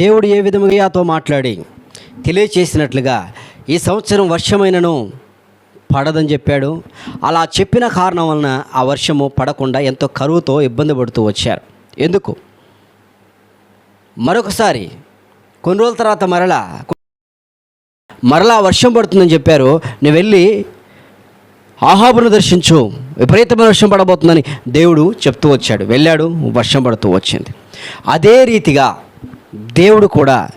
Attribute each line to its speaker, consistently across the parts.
Speaker 1: దేవుడు ఏ విధముగాతో మాట్లాడి తెలియచేసినట్లుగా ఈ సంవత్సరం వర్షమైనను పడదని చెప్పాడు. అలా చెప్పిన కారణం వలన ఆ వర్షము పడకుండా ఎంతో కరువుతో ఇబ్బంది పడుతూ వచ్చారు. ఎందుకు? మరొకసారి కొన్ని రోజుల తర్వాత మరలా మరలా వర్షం పడుతుందని చెప్పారు. నేను వెళ్ళి ఆహాబును దర్శించు. విపరీతమైన వర్షం పడబోతుందని దేవుడు చెప్తూ వచ్చాడు. వెళ్ళాడు వర్షం పడుతూ వచ్చింది. అదే రీతిగా దేవుడు కూడా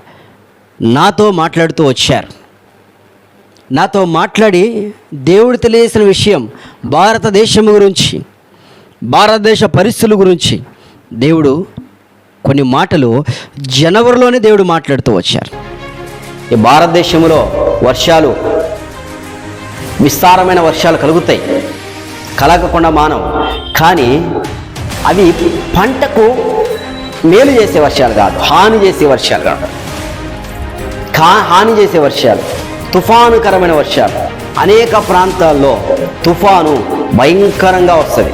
Speaker 1: నాతో మాట్లాడుతూ వచ్చారు. నాతో మాట్లాడి దేవుడు తెలియజేసిన విషయం భారతదేశం గురించి భారతదేశ పరిస్థితుల గురించి దేవుడు కొన్ని మాటలు జనవరిలోనే దేవుడు మాట్లాడుతూ వచ్చారు. ఈ భారతదేశంలో వర్షాలు విస్తారమైన వర్షాలు కలుగుతాయి. కలగకుండా మానవు. కానీ అవి పంటకు మేలు చేసే వర్షాలు కాదు హాని చేసే వర్షాలు కాదు. కా హాని చేసే వర్షాలు తుఫానుకరమైన వర్షాలు. అనేక ప్రాంతాల్లో తుఫాను భయంకరంగా వస్తుంది.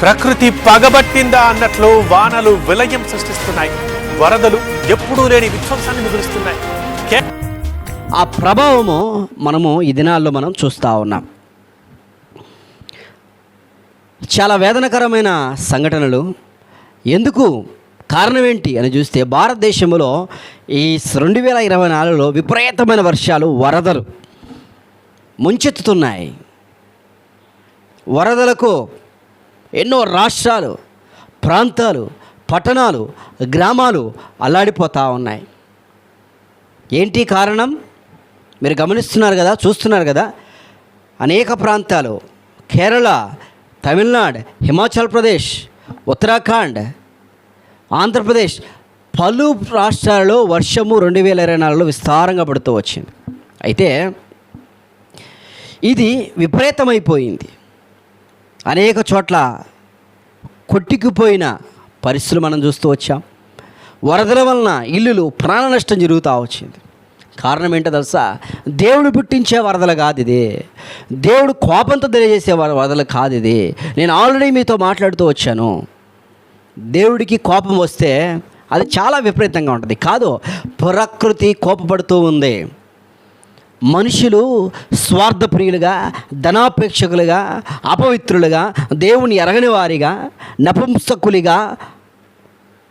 Speaker 2: ప్రకృతి పగబట్టిందా అన్నట్లు వానలు విలయం సృష్టిస్తున్నాయి. వరదలు ఎప్పుడూ లేని విధ్వంసాన్ని మిగులుస్తున్నాయి కే-
Speaker 1: ఆ ప్రభావము మనము ఈ దినాల్లో మనం చూస్తూ ఉన్నాం. చాలా వేదనకరమైన సంఘటనలు. ఎందుకు కారణం ఏంటి అని చూస్తే భారతదేశంలో ఈ రెండు వేల ఇరవై నాలుగులో విపరీతమైన వర్షాలు వరదలు ముంచెత్తుతున్నాయి. వరదలకు ఎన్నో రాష్ట్రాలు ప్రాంతాలు పట్టణాలు గ్రామాలు అల్లాడిపోతూ ఉన్నాయి. ఏంటి కారణం? మీరు గమనిస్తున్నారు కదా చూస్తున్నారు కదా అనేక ప్రాంతాలు కేరళ తమిళనాడు హిమాచల్ ప్రదేశ్ ఉత్తరాఖండ్ ఆంధ్రప్రదేశ్ పలు రాష్ట్రాలలో వర్షము రెండు వేల ఇరవై నాలుగులో విస్తారంగా పడుతూ వచ్చింది. అయితే ఇది విపరీతమైపోయింది. అనేక చోట్ల కొట్టుకుపోయిన పరిస్థితులు మనం చూస్తూ వచ్చాం. వరదల వలన ఇల్లులు ప్రాణ నష్టం జరుగుతూ వచ్చింది. కారణం ఏంటో తెలుసా? దేవుడు పుట్టించే వరదలు కాదు ఇది. దేవుడు కోపంతో తెలియజేసే వరదలు కాదు ఇది. నేను ఆల్రెడీ మీతో మాట్లాడుతూ వచ్చాను. దేవుడికి కోపం వస్తే అది చాలా విపరీతంగా ఉంటుంది. కాదు ప్రకృతి కోపపడుతూ ఉంది. మనుషులు స్వార్థప్రియులుగా ధనాపేక్షకులుగా అపవిత్రులుగా దేవుని ఎరగని వారిగా నపుంసకులుగా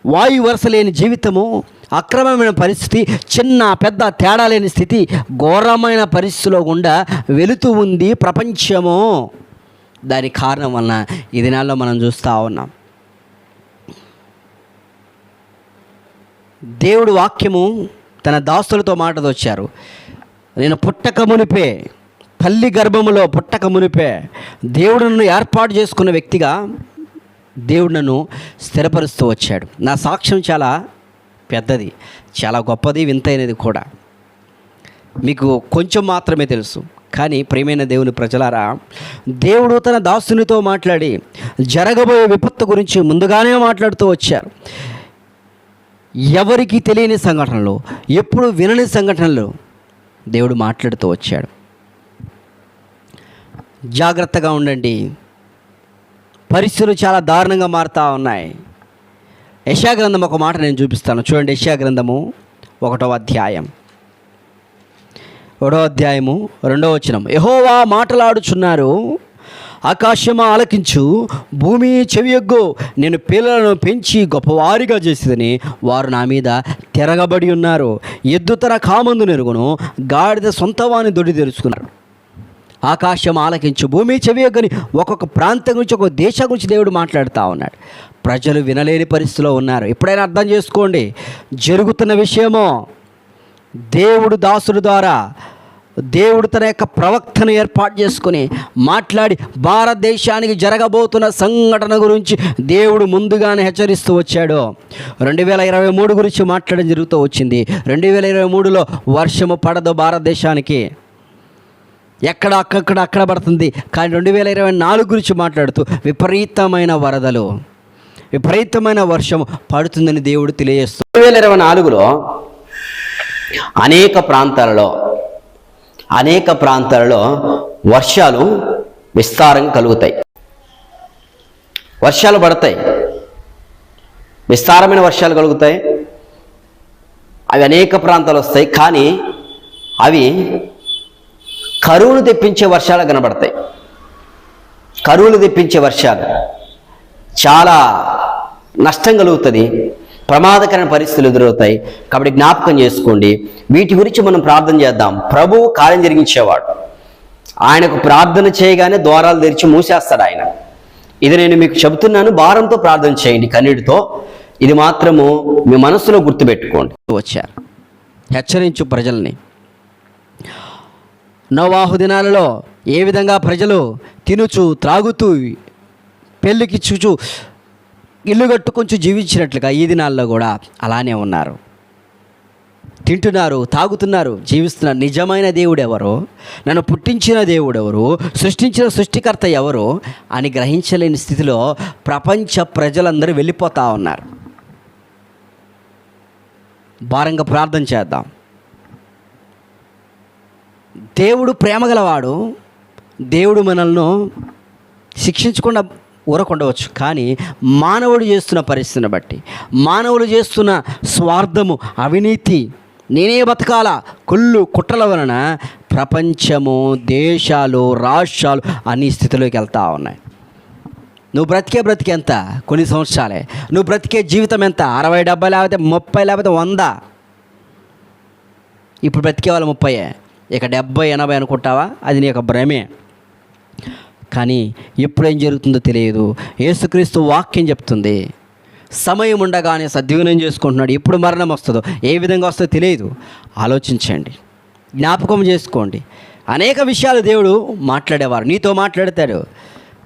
Speaker 1: వాయు వరుస లేని జీవితము అక్రమమైన పరిస్థితి చిన్న పెద్ద తేడా లేని స్థితి ఘోరమైన పరిస్థితిలో గుండా వెళుతూ ఉంది ప్రపంచము. దాని కారణం వలన ఈ దినాల్లో మనం చూస్తూ ఉన్నాం. దేవుడు వాక్యము తన దాస్తులతో మాటదొచ్చారు వచ్చారు. నేను పుట్టక మునిపే తల్లి గర్భములో పుట్టక మునిపే దేవుడు నన్ను ఏర్పాటు చేసుకున్న వ్యక్తిగా దేవుడు నన్ను స్థిరపరుస్తూ వచ్చాడు. నా సాక్ష్యం చాలా పెద్దది చాలా గొప్పది వింతైనది కూడా. మీకు కొంచెం మాత్రమే తెలుసు. కానీ ప్రియమైన దేవుని ప్రజలారా దేవుడు తన దాసునితో మాట్లాడి జరగబోయే విపత్తు గురించి ముందుగానే మాట్లాడుతూ వచ్చారు. ఎవరికి తెలియని సంఘటనలు ఎప్పుడు వినని సంఘటనలు దేవుడు మాట్లాడుతూ వచ్చాడు. జాగ్రత్తగా ఉండండి. పరిస్థితులు చాలా దారుణంగా మారుతూ ఉన్నాయి. యశాగ్రంథం ఒక మాట నేను చూపిస్తాను. చూడండి యశాగ్రంథము ఒకటో అధ్యాయం. ఒకటో అధ్యాయము రెండో వచనం. యహోవా మాటలాడుచున్నారు ఆకాశమా ఆలకించు భూమి చెవియొగ్గు. నేను పిల్లలను పెంచి గొప్పవారిగా చేసేదని వారు నా మీద తిరగబడి ఉన్నారు. ఎద్దు తన కామందు నెరుగును గాడిద సొంతవాని దొడి తెలుసుకున్నారు ఆకాశం ఆలకించు భూమి చెవియొగ్గని ఒక్కొక్క ప్రాంతం గురించి ఒక్కొక్క దేశం గురించి దేవుడు మాట్లాడుతూ ఉన్నాడు. ప్రజలు వినలేని పరిస్థితిలో ఉన్నారు. ఎప్పుడైనా అర్థం చేసుకోండి. జరుగుతున్న విషయమో దేవుడు దాసుడు ద్వారా దేవుడు తన యొక్క ప్రవక్తను ఏర్పాటు చేసుకుని మాట్లాడి భారతదేశానికి జరగబోతున్న సంఘటన గురించి దేవుడు ముందుగానే హెచ్చరిస్తూ వచ్చాడు. రెండు వేల ఇరవై మూడు గురించి మాట్లాడడం జరుగుతూ వచ్చింది. రెండు వేల ఇరవై మూడులో వర్షము పడదు భారతదేశానికి. ఎక్కడ అక్కడ అక్కడ పడుతుంది. కానీ రెండు వేల ఇరవై నాలుగు గురించి మాట్లాడుతూ విపరీతమైన వరదలు విపరీతమైన వర్షం పడుతుందని దేవుడు తెలియజేస్తూ రెండు వేల ఇరవై నాలుగులో అనేక ప్రాంతాలలో అనేక ప్రాంతాలలో వర్షాలు విస్తారంగా కలుగుతాయి. వర్షాలు పడతాయి. విస్తారమైన వర్షాలు కలుగుతాయి. అవి అనేక ప్రాంతాలు వస్తాయి. కానీ అవి కరువును తెప్పించే వర్షాలు కనబడతాయి. కరువులు తెప్పించే వర్షాలు చాలా నష్టం కలుగుతుంది. ప్రమాదకరమైన పరిస్థితులు ఎదురవుతాయి. కాబట్టి జ్ఞాపకం చేసుకోండి. వీటి గురించి మనం ప్రార్థన చేద్దాం. ప్రభువు కార్యం జరిగించేవాడు. ఆయనకు ప్రార్థన చేయగానే ద్వారాలు తెరిచి మూసేస్తాడు ఆయన. ఇది నేను మీకు చెబుతున్నాను. భారంతో ప్రార్థన చేయండి. కన్నీటితో. ఇది మాత్రము మీ మనసులో గుర్తుపెట్టుకోండి. వచ్చారు. హెచ్చరించు ప్రజల్ని. నోవాహు దినాలలో ఏ విధంగా ప్రజలు తినుచు త్రాగుతూ పెళ్ళికి చూచు ఇల్లు కట్టుకొంచు జీవించినట్లుగా ఈ దినాల్లో కూడా అలానే ఉన్నారు. తింటున్నారు తాగుతున్నారు జీవిస్తున్నారు. నిజమైన దేవుడు ఎవరో? నన్ను పుట్టించిన దేవుడు ఎవరు? సృష్టించిన సృష్టికర్త ఎవరు? అని గ్రహించలేని స్థితిలో ప్రపంచ ప్రజలందరూ వెళ్ళిపోతూ ఉన్నారు. భారంగా ప్రార్థన చేద్దాం. దేవుడు ప్రేమగలవాడు దేవుడు మనల్ని శిక్షించకుండా ఊరకుండవచ్చు. కానీ మానవుడు చేస్తున్న పరిస్థితిని బట్టి మానవులు చేస్తున్న స్వార్థము అవినీతి నేనే బతకాల కుళ్ళు కుట్రల వలన ప్రపంచము దేశాలు రాష్ట్రాలు అన్ని స్థితిలోకి వెళ్తూ ఉన్నాయి. నువ్వు బ్రతికే బ్రతికే ఎంత? కొన్ని సంవత్సరాలే. నువ్వు బ్రతికే జీవితం ఎంత? అరవై డెబ్బై లేకపోతే ముప్పై లేకపోతే వంద? ఇప్పుడు బ్రతికే వాళ్ళు ముప్పై ఇక డెబ్బై ఎనభై అనుకుంటావా? అది నీ యొక్క భ్రమే. కానీ ఎప్పుడేం జరుగుతుందో తెలియదు. యేసుక్రీస్తు వాక్యం చెప్తుంది. సమయం ఉండగానే సద్వినియోగం చేసుకుంటున్నాడు. ఎప్పుడు మరణం వస్తుందో ఏ విధంగా వస్తుందో తెలియదు. ఆలోచించండి. జ్ఞాపకం చేసుకోండి. అనేక విషయాలు దేవుడు మాట్లాడేవారు. నీతో మాట్లాడతాడు.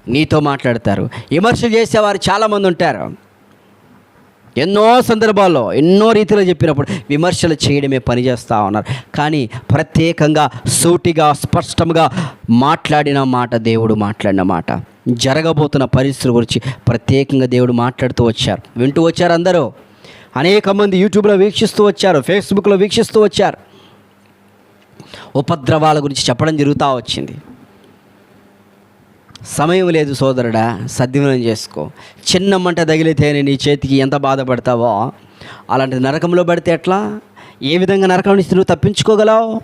Speaker 1: నీతో మాట్లాడతారు. విమర్శలు చేసేవారు చాలామంది ఉంటారు. ఎన్నో సందర్భాల్లో ఎన్నో రీతిలో చెప్పినప్పుడు విమర్శలు చేయడమే పనిచేస్తూ ఉన్నారు. కానీ ప్రత్యేకంగా సూటిగా స్పష్టంగా మాట్లాడిన మాట దేవుడు మాట్లాడిన మాట. జరగబోతున్న పరిస్థితుల గురించి ప్రత్యేకంగా దేవుడు మాట్లాడుతూ వచ్చారు. వింటూ వచ్చారు అందరూ. అనేక మంది యూట్యూబ్లో వీక్షిస్తూ వచ్చారు ఫేస్బుక్లో వీక్షిస్తూ వచ్చారు. ఉపద్రవాల గురించి చెప్పడం జరుగుతూ వచ్చింది. సమయం లేదు సోదరుడా సద్వినియోగం చేసుకో. చిన్న మంట తగిలితేనే నీ చేతికి ఎంత బాధపడతావో అలాంటి నరకంలో పడితే ఎట్లా? ఏ విధంగా నరకం నుంచి నువ్వు తప్పించుకోగలవు?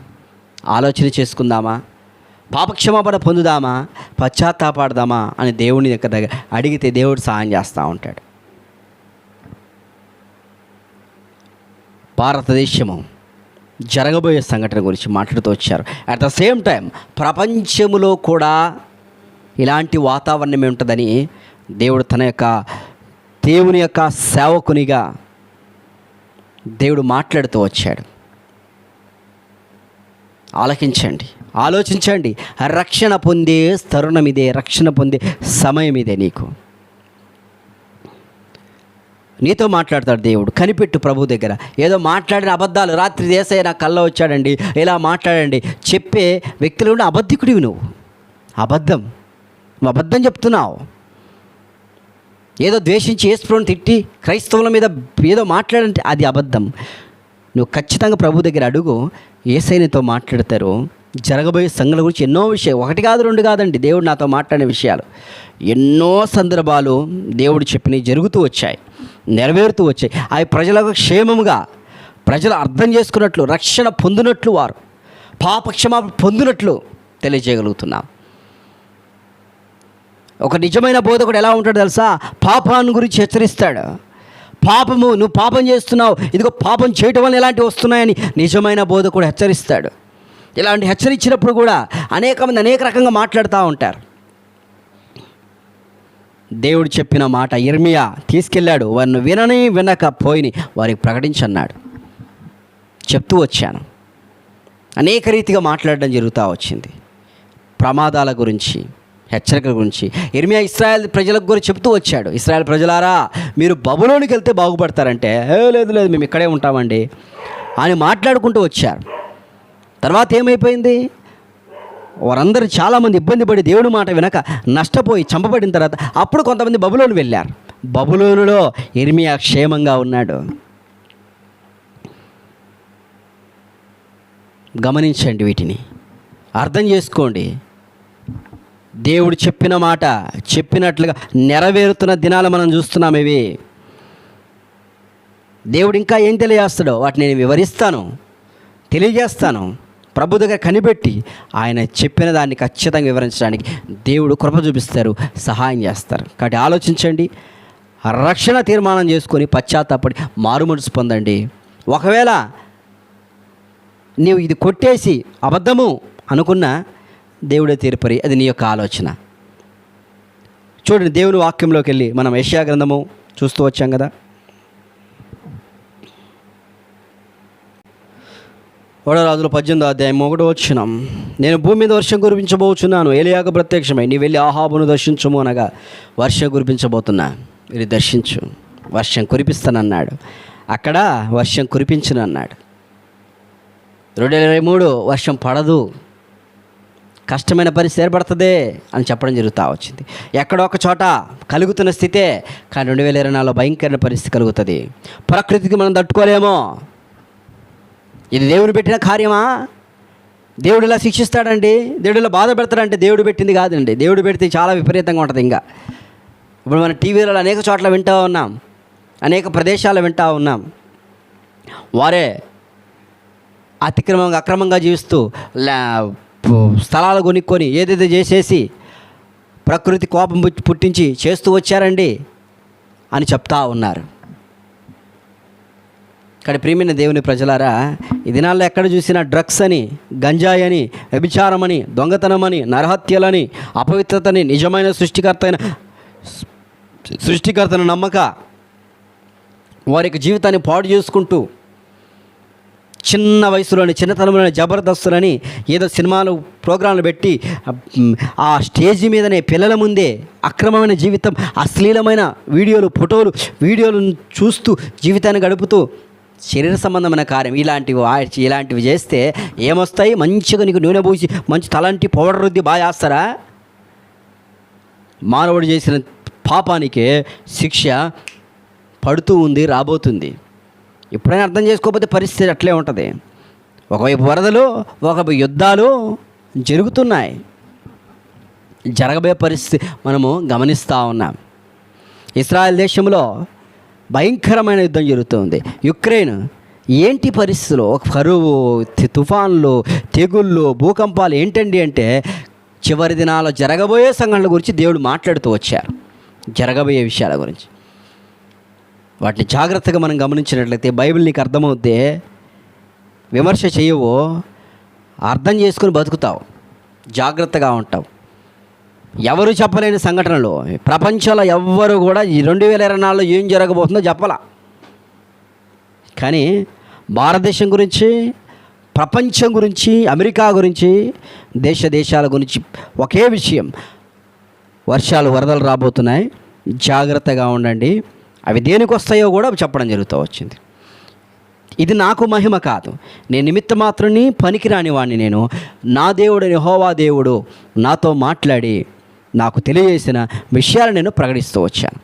Speaker 1: ఆలోచన చేసుకుందామా? పాపక్షమాపణ పొందుదామా? పశ్చాత్తాపాడదామా అని దేవుని దగ్గర దగ్గర అడిగితే దేవుడు సహాయం చేస్తూ ఉంటాడు. భారతదేశము జరగబోయే సంఘటన గురించి మాట్లాడుతూ వచ్చారు. అట్ ద సేమ్ టైం ప్రపంచములో కూడా ఇలాంటి వాతావరణం ఉంటుందని దేవుడు తన యొక్క దేవుని యొక్క సేవకునిగా దేవుడు మాట్లాడుతూ వచ్చాడు. ఆలకించండి. ఆలోచించండి. రక్షణ పొందే తరుణం ఇదే రక్షణ పొందే సమయం ఇదే నీకు. నీతో మాట్లాడతాడు దేవుడు. కనిపెట్టు ప్రభు దగ్గర. ఏదో మాట్లాడిన అబద్ధాలు. రాత్రి దేశాయ నా కళ్ళ వచ్చాడండి. ఇలా మాట్లాడండి. చెప్పే వ్యక్తులు కూడా అబద్ధికుడివి నువ్వు. అబద్ధం. నువ్వు అబద్ధం చెప్తున్నావు. ఏదో ద్వేషించి ఏసుప్రోని తిట్టి క్రైస్తవుల మీద ఏదో మాట్లాడంటే అది అబద్ధం. నువ్వు ఖచ్చితంగా ప్రభు దగ్గర అడుగు ఏసైనతో మాట్లాడతారు. జరగబోయే సంఘాల గురించి ఎన్నో విషయాలు. ఒకటి కాదు రెండు కాదండి. దేవుడు నాతో మాట్లాడిన విషయాలు. ఎన్నో సందర్భాలు దేవుడు చెప్పినవి జరుగుతూ వచ్చాయి నెరవేరుతూ వచ్చాయి. అవి ప్రజలకు క్షేమముగా ప్రజలు అర్థం చేసుకున్నట్లు రక్షణ పొందినట్లు వారు. పాపక్షమాపణ పొందినట్లు తెలియజేయగలుగుతున్నాం. ఒక నిజమైన బోధకుడు ఎలా ఉంటాడు తెలుసా? పాపాన్ని గురించి హెచ్చరిస్తాడు. పాపము నువ్వు పాపం చేస్తున్నావు ఇదిగో పాపం చేయటం వల్ల ఎలాంటివి వస్తున్నాయని నిజమైన బోధకుడు హెచ్చరిస్తాడు. ఇలాంటి హెచ్చరించినప్పుడు కూడా అనేక మంది అనేక రకంగా మాట్లాడుతూ ఉంటారు. దేవుడు చెప్పిన మాట ఇర్మియా తీసుకెళ్ళాడు. వారిని వినని వినక పోయిని వారికి ప్రకటించన్నాడు. చెప్తూ వచ్చాను. అనేక రీతిగా మాట్లాడడం జరుగుతూ వచ్చింది. ప్రమాదాల గురించి హెచ్చరికల గురించి. ఇర్మియా ఇస్రాయల్ ప్రజలకు కూడా చెప్తూ వచ్చాడు. ఇస్రాయల్ ప్రజలారా మీరు బబులోనికి వెళ్తే బాగుపడతారంటే "ఏ, లేదు లేదు మేము ఇక్కడే ఉంటామండి అని మాట్లాడుకుంటూ వచ్చారు. తర్వాత ఏమైపోయింది? వారందరూ చాలామంది ఇబ్బంది పడి దేవుడి మాట వినక నష్టపోయి చంపబడిన తర్వాత అప్పుడు కొంతమంది బబులోను వెళ్ళారు. బబులోనులో ఇర్మియా క్షేమంగా ఉన్నాడు. గమనించండి వీటిని. అర్థం చేసుకోండి. దేవుడు చెప్పిన మాట చెప్పినట్లుగా నెరవేరుతున్న దినాలు మనం చూస్తున్నాం ఇవి. దేవుడు ఇంకా ఏం తెలియజేస్తాడో వాటిని నేను వివరిస్తాను తెలియజేస్తాను. ప్రభు దగ్గర కనిపెట్టి ఆయన చెప్పిన దాన్ని ఖచ్చితంగా వివరించడానికి దేవుడు కృప చూపిస్తారు సహాయం చేస్తారు. కాబట్టి ఆలోచించండి రక్షణ తీర్మానం చేసుకొని పశ్చాత్తాపడి మారుమనసు పొందండి. ఒకవేళ నీవు ఇది కొట్టేసి అబద్ధము అనుకున్నా దేవుడే తీర్పరి. అది నీ యొక్క ఆలోచన. చూడండి దేవుని వాక్యంలోకి వెళ్ళి మనం యెషయా గ్రంథము చూస్తూ వచ్చాం కదా. వడరాజులు పద్దెనిమిది అధ్యాయం ఒకటి వచ్చినాం నేను భూమి మీద వర్షం కురిపించబోచున్నాను ఏలియాకు ప్రత్యక్షమై. నీ వెళ్ళి ఆహాబును దర్శించము అనగా వర్షం కురిపించబోతున్నా. ఇది దర్శించు. వర్షం కురిపిస్తానన్నాడు. అక్కడ వర్షం కురిపించను అన్నాడు రెండు వేల ఇరవై మూడు వర్షం పడదు. కష్టమైన పరిస్థితి ఏర్పడుతుంది అని చెప్పడం జరుగుతూ వచ్చింది. ఎక్కడో ఒక చోట కలుగుతున్న స్థితే కానీ రెండు వేల ఇరవై నాలుగులో భయంకరమైన పరిస్థితి కలుగుతుంది. ప్రకృతికి మనం తట్టుకోలేమో. ఇది దేవుడు పెట్టిన కార్యమా? దేవుడు ఇలా శిక్షిస్తాడండి. దేవుడు ఇలా బాధ పెడతాడంటే దేవుడు పెట్టింది కాదండి. దేవుడు పెడితే చాలా విపరీతంగా ఉంటుంది ఇంకా. ఇప్పుడు మన టీవీలలో అనేక చోట్ల వింటూ ఉన్నాం. అనేక ప్రదేశాలు వింటూ ఉన్నాం. వారే అతిక్రమంగా అక్రమంగా జీవిస్తూ లా స్థలాలు కొనుక్కొని ఏదైతే చేసేసి ప్రకృతి కోపం పుట్టి- పుట్టించి చేస్తూ వచ్చారండి అని చెప్తా ఉన్నారు. ఇక్కడ ప్రియమైన దేవుని ప్రజలారా ఈ దినాల్లో ఎక్కడ చూసినా డ్రగ్స్ అని గంజాయి అని వ్యభిచారమని దొంగతనమని నరహత్యలని అపవిత్రతని నిజమైన సృష్టికర్త అయిన సృష్టికర్తను నమ్మక వారి యొక్క జీవితాన్ని పాడు చేసుకుంటూ చిన్న వయసులోని చిన్నతనంలోని జబర్దస్తులని ఏదో సినిమాలు ప్రోగ్రాంలు పెట్టి ఆ స్టేజ్ మీదనే పిల్లల ముందే అక్రమమైన జీవితం అశ్లీలమైన వీడియోలు ఫోటోలు వీడియోలను చూస్తూ జీవితాన్ని గడుపుతూ శరీర సంబంధమైన కార్యం ఇలాంటివి ఇలాంటివి చేస్తే ఏమొస్తాయి? మంచిగా నీకు నూనె పూసి మంచి తలంటి పౌడర్ రుద్ది బాగా చేస్తారా? మానవుడు చేసిన పాపానికే శిక్ష పడుతూ ఉంది రాబోతుంది. ఎప్పుడైనా అర్థం చేసుకోకపోతే పరిస్థితి అట్లే ఉంటుంది. ఒకవైపు వరదలు ఒకవైపు యుద్ధాలు జరుగుతున్నాయి. జరగబోయే పరిస్థితి మనము గమనిస్తూ ఉన్నాం. ఇస్రాయల్ దేశంలో భయంకరమైన యుద్ధం జరుగుతుంది. యుక్రెయిన్ ఏంటి పరిస్థితులు? ఒక కరువు తుఫాన్లు తెగుళ్ళు భూకంపాలు ఏంటండి అంటే చివరి దినాల్లో జరగబోయే సంఘటనల గురించి దేవుడు మాట్లాడుతూ వచ్చారు. జరగబోయే విషయాల గురించి. వాటిని జాగ్రత్తగా మనం గమనించినట్లయితే బైబిల్ నీకు అర్థమవుతే విమర్శ చేయవు అర్థం చేసుకుని బతుకుతావు జాగ్రత్తగా ఉంటావు. ఎవరు చెప్పలేని సంఘటనలు ప్రపంచంలో ఎవ్వరు కూడా ఈ రెండు వేల ఇరవై నాలుగులో ఏం జరగబోతుందో చెప్పాల. కానీ భారతదేశం గురించి ప్రపంచం గురించి అమెరికా గురించి దేశ దేశాల గురించి ఒకే విషయం. వర్షాలు వరదలు రాబోతున్నాయి జాగ్రత్తగా ఉండండి. అవి దేనికి వస్తాయో కూడా చెప్పడం జరుగుతూ వచ్చింది. ఇది నాకు మహిమ కాదు. నేను నిమిత్త మాత్రాన్ని పనికిరాని వాడిని నేను. నా దేవుడు హోవా దేవుడు నాతో మాట్లాడి నాకు తెలియజేసిన విషయాలు నేను ప్రకటిస్తూ వచ్చాను.